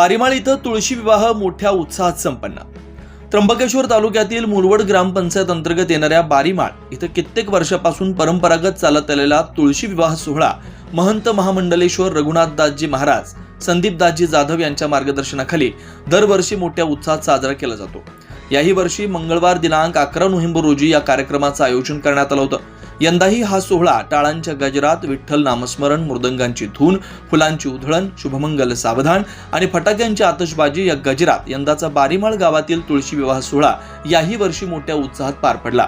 बारीमाळ इथं तुळशी विवाह मोठ्या उत्साहात संपन्न. त्र्यंबकेश्वर तालुक्यातील मुरवड ग्रामपंचायत अंतर्गत येणाऱ्या बारीमाळ इथं कित्येक वर्षापासून परंपरागत चालत आलेला तुळशी विवाह सोहळा महंत महामंडलेश्वर रघुनाथदासजी महाराज संदीपदासजी जाधव यांच्या मार्गदर्शनाखाली दरवर्षी मोठ्या उत्साहात साजरा केला जातो. याही वर्षी मंगळवार दिनांक अकरा नोव्हेंबर रोजी या कार्यक्रमाचं आयोजन करण्यात आलं होतं. यंदाही हा सोहळा टाळांच्या गजरात विठ्ठल नामस्मरण मृदंगांची धून फुलांची उधळण शुभमंगल सावधान आणि फटाक्यांची आतषबाजी या गजरात यंदाचा बारीमाळ गावातील तुळशी विवाह सोहळा याही वर्षी मोठ्या उत्साहात पार पडला.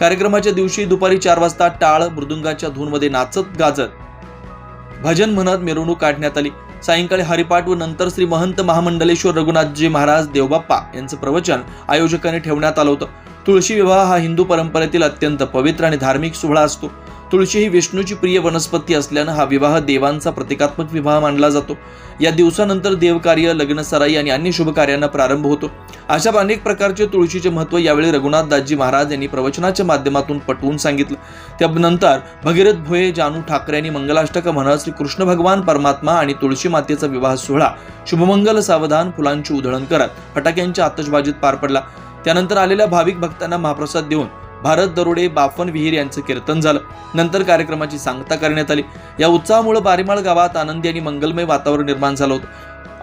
कार्यक्रमाच्या दिवशी दुपारी चार वाजता टाळ मृदुंगाच्या धूनमध्ये नाचत गाजत भजन म्हणत मिरवणूक काढण्यात आली. सायंकाळी हरिपाठ व नंतर श्री महंत महामंडलेश्वर रघुनाथजी महाराज देवबाप्पा यांचं प्रवचन आयोजकांनी ठेवण्यात आलं होतं. तुळशी विवाह हा हिंदू परंपरेतील अत्यंत पवित्र आणि धार्मिक सोहळा असतो. तुळशी ही विष्णूची प्रिय वनस्पती असल्यानं हा विवाह देवांचा प्रतिकात्मक विवाह मानला जातो. या दिवसानंतर देवकार्य लग्नसराई आणि अन्य शुभकार्यांना प्रारंभ होतो. अशा अनेक प्रकारचे तुळशीचे महत्त्व यावेळी रघुनाथदासजी महाराज यांनी प्रवचनाच्या माध्यमातून पटवून सांगितलं. त्यानंतर भगीरथ भोये जानू ठाकरे यांनी मंगलाष्टक म्हणत श्री कृष्ण भगवान परमात्मा आणि तुळशी मातेचा विवाह सोहळा. शुभमंगल सावधान फुलांची उधळण करत फटाक्यांच्या आतषबाजीत पार पडला. त्यानंतर आलेल्या भाविक भक्तांना महाप्रसाद देऊन भारत दरोडे बाफन विहीर यांचं कीर्तन झालं. नंतर कार्यक्रमाची सांगता करण्यात आली. या उत्साहामुळे बारीमाळ गावात आनंदी आणि मंगलमय वातावरण निर्माण झालं होतं.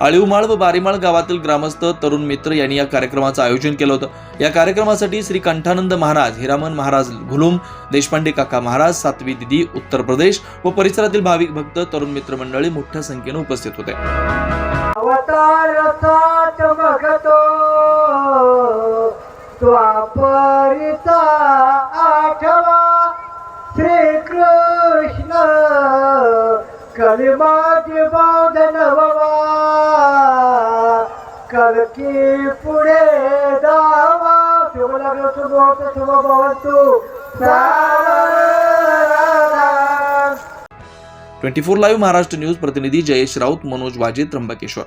आळीवमाळ व बारीमाळ गावातील ग्रामस्थ तरुण मित्र यांनी या कार्यक्रमाचं आयोजन केलं होतं. या कार्यक्रमासाठी श्री कंठानंद महाराज हिरामन महाराज घुलुम देशपांडे काका महाराज सातवी दिदी उत्तर प्रदेश व परिसरातील भाविक भक्त तरुण मित्र मंडळी मोठ्या संख्येने उपस्थित होते. अवतार द्वापरिता आठवा श्रीकृष्ण कलिमाची बांधन बाबा कलकी पुढे दावा शुभ लग्न शुभ होत शुभ भवतु. Twenty four live Maharashtra news प्रतिनिधी जयेश राऊत मनोज वाजे त्र्यंबकेश्वर.